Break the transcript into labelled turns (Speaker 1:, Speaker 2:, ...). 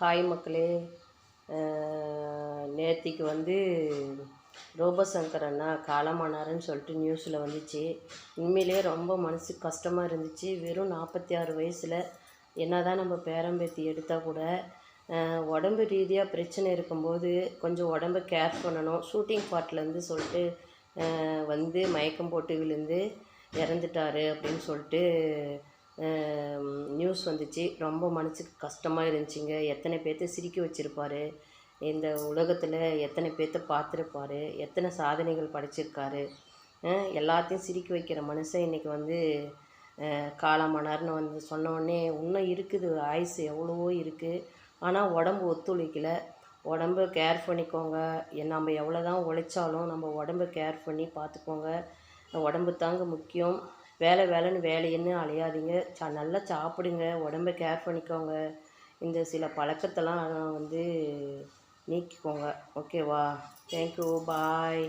Speaker 1: Hi மக்களே. நேத்திக்கு வந்து ரோபசங்கர் அண்ணா காலமானாருன்னு சொல்லிட்டு நியூஸில் வந்துச்சு. உண்மையிலே ரொம்ப மனசுக்கு கஷ்டமாக இருந்துச்சு. வெறும் நாற்பத்தி ஆறு வயசில் என்ன தான் நம்ம பேரம்பேத்தி எடுத்தால் கூட உடம்பு ரீதியாக பிரச்சனை இருக்கும்போது கொஞ்சம் உடம்ப கேர் பண்ணணும். ஷூட்டிங் ஸ்பாட்லேருந்து சொல்லிட்டு வந்து மயக்கம் போட்டு விழுந்து இறந்துட்டாரு அப்படின்னு சொல்லிட்டு நியூஸ் வந்துச்சு. ரொம்ப மனசுக்கு கஷ்டமாக இருந்துச்சுங்க. எத்தனை பேர்த்த சிரிக்க வச்சுருப்பாரு. இந்த உலகத்தில் எத்தனை பேர்த்த பார்த்துருப்பாரு எத்தனை சாதனைகள் படைச்சிருக்காரு. எல்லாத்தையும் சிரிக்க வைக்கிற மனுஷன் இன்றைக்கி வந்து காலமானார்னு வந்து சொன்னோடனே இன்னும் இருக்குது. ஆயுசு எவ்வளவோ இருக்குது ஆனால் உடம்பு ஒத்துழைக்கலை. உடம்ப கேர் பண்ணிக்கோங்க. நம்ம எவ்வளோ தான் உழைச்சாலும் நம்ம உடம்ப கேர் பண்ணி பார்த்துக்கோங்க உடம்பு தாங்க முக்கியம். வேலை வேலைன்னு வேலைன்னு அலையாதீங்க. சா நல்லா சாப்பிடுங்க. உடம்ப கேர் பண்ணிக்கோங்க. இந்த சில பழக்கத்தெல்லாம் வந்து நீக்கிக்கோங்க. ஓகேவா தேங்க்யூ பாய்